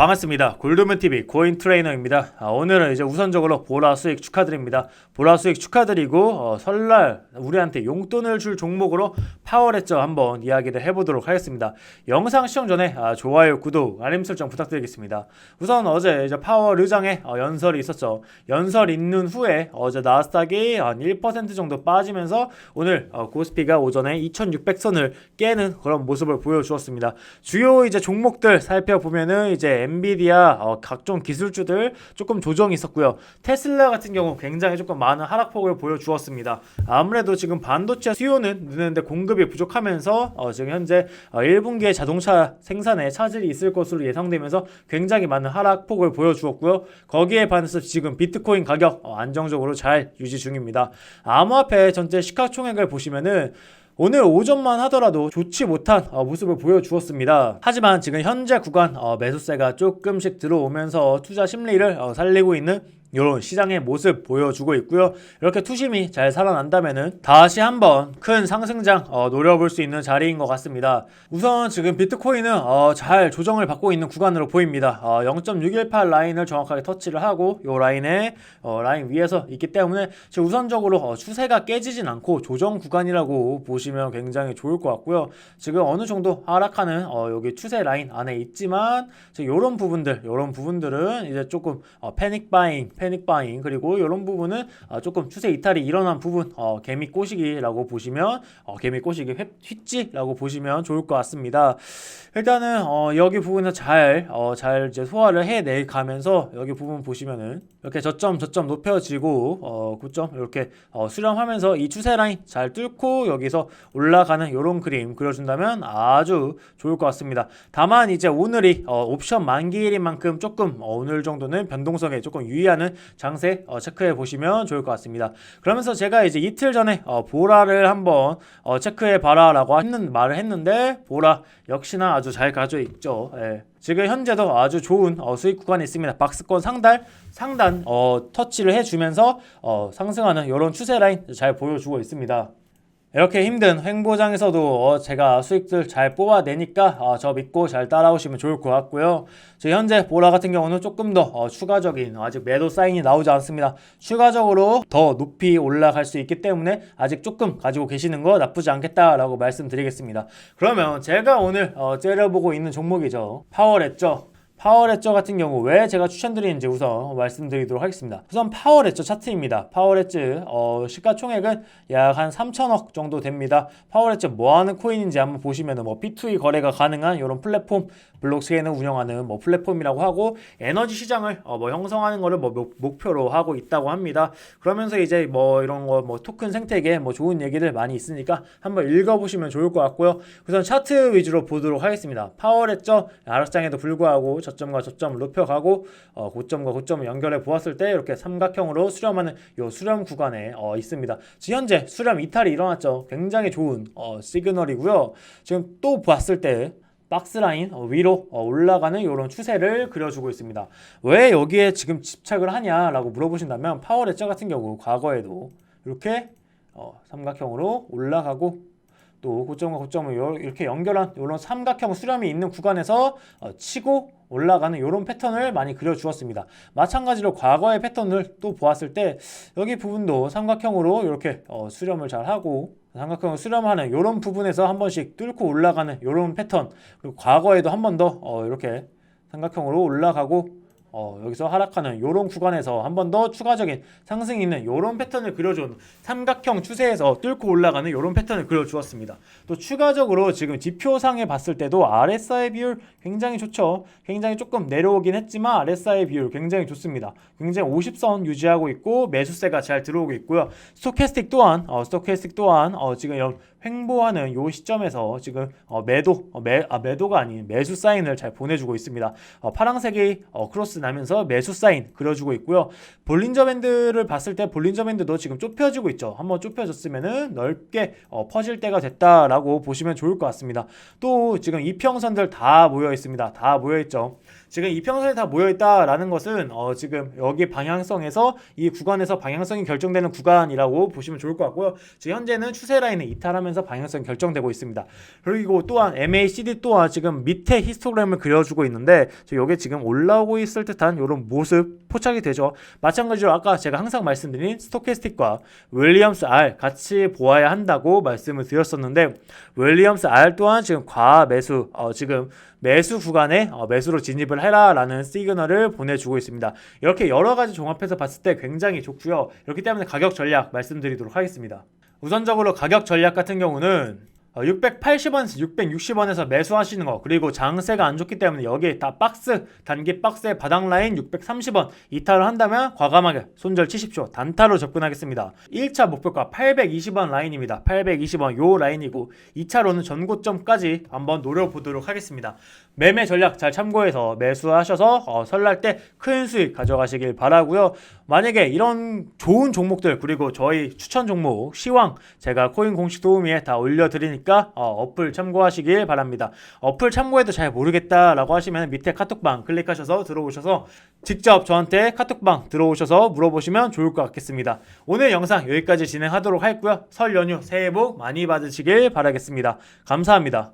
반갑습니다. 골드문TV 고인 트레이너입니다. 아, 오늘은 이제 우선적으로 보라 수익 축하드립니다. 보라 수익 축하드리고 어, 설날 우리한테 용돈을 줄 종목으로 파워레저 한번 이야기를 해보도록 하겠습니다. 영상 시청 전에 아, 좋아요, 구독, 알림 설정 부탁드리겠습니다. 우선 어제 이제 파워 르장에 어, 연설이 있었죠. 연설 있는 후에 어제 나스닥이 한 1% 정도 빠지면서 오늘 어, 코스피가 오전에 2,600선을 깨는 그런 모습을 보여주었습니다. 주요 이제 종목들 살펴보면은 이제 엔비디아 어, 각종 기술주들 조금 조정이 있었고요. 테슬라 같은 경우 굉장히 조금 많은 하락폭을 보여주었습니다. 아무래도 지금 반도체 수요는 느는데 공급이 부족하면서 어, 지금 현재 어, 1분기에 자동차 생산에 차질이 있을 것으로 예상되면서 굉장히 많은 하락폭을 보여주었고요. 거기에 반해서 지금 비트코인 가격 어, 안정적으로 잘 유지 중입니다. 암호화폐 전체 시가총액을 보시면은 오늘 오전만 하더라도 좋지 못한 어, 모습을 보여주었습니다. 하지만 지금 현재 구간 어, 매수세가 조금씩 들어오면서 투자 심리를 어, 살리고 있는 이런 시장의 모습 보여주고 있고요. 이렇게 투심이 잘 살아난다면은 다시 한번 큰 상승장 어, 노려볼 수 있는 자리인 것 같습니다. 우선 지금 비트코인은 어, 잘 조정을 받고 있는 구간으로 보입니다. 어, 0.618 라인을 정확하게 터치를 하고 이 라인에 어, 라인 위에서 있기 때문에 지금 우선적으로 어, 추세가 깨지진 않고 조정 구간이라고 보시면 굉장히 좋을 것 같고요. 지금 어느 정도 하락하는 어, 여기 추세 라인 안에 있지만 이런 부분들, 이런 부분들은 이제 조금 어, 패닉 바잉, 패닉 바잉 그리고 이런 부분은 어, 조금 추세 이탈이 일어난 부분, 어, 개미 꼬시기라고 보시면 어, 개미 꼬시기 획- 휘찌라고 보시면 좋을 것 같습니다. 일단은 어, 여기 부분은 잘, 어, 잘 이제 소화를 해내 가면서 여기 부분 보시면은 이렇게 저점 저점 높여지고 어, 고점 이렇게 어, 수렴하면서 이 추세 라인 잘 뚫고 여기서 올라가는 이런 그림 그려준다면 아주 좋을 것 같습니다. 다만 이제 오늘이 어, 옵션 만기일인 만큼 조금 어, 오늘 정도는 변동성에 조금 유의하는 장세 어, 체크해 보시면 좋을 것 같습니다. 그러면서 제가 이제 이틀 전에 어, 보라를 한번 어, 체크해 봐라라고 했는 말을 했는데 보라 역시나 아주 잘 가져 있죠. 예. 지금 현재도 아주 좋은 어, 수익 구간이 있습니다. 박스권 상단 상단 어, 터치를 해주면서 어, 상승하는 이런 추세 라인 잘 보여주고 있습니다. 이렇게 힘든 횡보장에서도 어, 제가 수익들 잘 뽑아내니까 어, 저 믿고 잘 따라오시면 좋을 것 같고요. 현재 보라 같은 경우는 조금 더 어, 추가적인 아직 매도 사인이 나오지 않습니다. 추가적으로 더 높이 올라갈 수 있기 때문에 아직 조금 가지고 계시는 거 나쁘지 않겠다라고 말씀드리겠습니다. 그러면 제가 오늘 어, 째려보고 있는 종목이죠. 파워레죠. 파워레저 같은 경우 왜 제가 추천드리는지 우선 말씀드리도록 하겠습니다. 우선 파워레저 차트입니다. 파워레즈 어, 시가총액은 약 한 3천억 정도 됩니다. 파워레저 뭐 하는 코인인지 한번 보시면은 뭐 P2E 거래가 가능한 이런 플랫폼 블록체인을 운영하는 뭐 플랫폼이라고 하고 에너지 시장을 어, 뭐 형성하는 거를 뭐 목- 목표로 하고 있다고 합니다. 그러면서 이제 뭐 이런 거 뭐 토큰 생태계 뭐 좋은 얘기들 많이 있으니까 한번 읽어보시면 좋을 것 같고요. 우선 차트 위주로 보도록 하겠습니다. 파워레저 하락장에도 불구하고 저점과 저점을 높여가고 어, 고점과 고점을 연결해 보았을 때 이렇게 삼각형으로 수렴하는 요 수렴 구간에 어, 있습니다. 지금 현재 수렴 이탈이 일어났죠. 굉장히 좋은 어, 시그널이고요. 지금 또 봤을 때 박스 라인 어, 위로 어, 올라가는 이런 추세를 그려주고 있습니다. 왜 여기에 지금 집착을 하냐라고 물어보신다면 파워레저 같은 경우 과거에도 이렇게 어, 삼각형으로 올라가고 또 고점과 고점을 요- 이렇게 연결한 이런 삼각형 수렴이 있는 구간에서 어, 치고 올라가는 이런 패턴을 많이 그려주었습니다. 마찬가지로 과거의 패턴을 또 보았을 때 여기 부분도 삼각형으로 이렇게 어, 수렴을 잘 하고 삼각형을 수렴하는 이런 부분에서 한 번씩 뚫고 올라가는 이런 패턴 그리고 과거에도 한 번더 어, 이렇게 삼각형으로 올라가고 어, 여기서 하락하는 이런 구간에서 한 번 더 추가적인 상승이 있는 이런 패턴을 그려준 삼각형 추세에서 뚫고 올라가는 이런 패턴을 그려주었습니다. 또 추가적으로 지금 지표상에 봤을 때도 RSI 비율 굉장히 좋죠. 굉장히 조금 내려오긴 했지만 RSI 비율 굉장히 좋습니다. 굉장히 50선 유지하고 있고 매수세가 잘 들어오고 있고요. 스토캐스틱 또한 어, 스토캐스틱 또한 어, 지금 이런 횡보하는 요 시점에서 지금 어, 매도 어, 매, 아, 매도가 아닌 매수 사인을 잘 보내주고 있습니다. 어, 파랑색이 어, 크로스 나면서 매수 사인 그려주고 있고요. 볼린저 밴드를 봤을 때 볼린저 밴드도 지금 좁혀지고 있죠. 한번 좁혀졌으면은 넓게 어, 퍼질 때가 됐다라고 보시면 좋을 것 같습니다. 또 지금 이평선들 다 모여 있습니다. 다 모여 있죠. 지금 이평선이 다 모여 있다라는 것은 어, 지금 여기 방향성에서 이 구간에서 방향성이 결정되는 구간이라고 보시면 좋을 것 같고요. 지금 현재는 추세 라인을 이탈하면서 하면서 방향성 결정되고 있습니다. 그리고 또한 MACD 또한 지금 밑에 히스토그램을 그려주고 있는데 이게 지금 올라오고 있을 듯한 이런 모습 포착이 되죠. 마찬가지로 아까 제가 항상 말씀드린 스토캐스틱과 윌리엄스 R 같이 보아야 한다고 말씀을 드렸었는데 윌리엄스 R 또한 지금 과매수 어, 지금 매수 구간에 어, 매수로 진입을 해라라는 시그널을 보내주고 있습니다. 이렇게 여러 가지 종합해서 봤을 때 굉장히 좋고요. 이렇기 때문에 가격 전략 말씀드리도록 하겠습니다. 우선적으로 가격 전략 같은 경우는 어, 680원에서 660원에서 매수하시는 거 그리고 장세가 안 좋기 때문에 여기에 다 박스 단기 박스의 바닥 라인 630원 이탈을 한다면 과감하게 손절 치십시오. 단타로 접근하겠습니다. 1차 목표가 820원 라인입니다. 820원 요 라인이고 2차로는 전고점까지 한번 노려보도록 하겠습니다. 매매 전략 잘 참고해서 매수하셔서 어, 설날 때 큰 수익 가져가시길 바라고요. 만약에 이런 좋은 종목들 그리고 저희 추천 종목 시황 제가 코인 공식 도우미에 다 올려드리니까 어, 어플 참고하시길 바랍니다. 어플 참고해도 잘 모르겠다라고 하시면 밑에 카톡방 클릭하셔서 들어오셔서 직접 저한테 카톡방 들어오셔서 물어보시면 좋을 것 같겠습니다. 오늘 영상 여기까지 진행하도록 하겠고요. 설 연휴 새해 복 많이 받으시길 바라겠습니다. 감사합니다.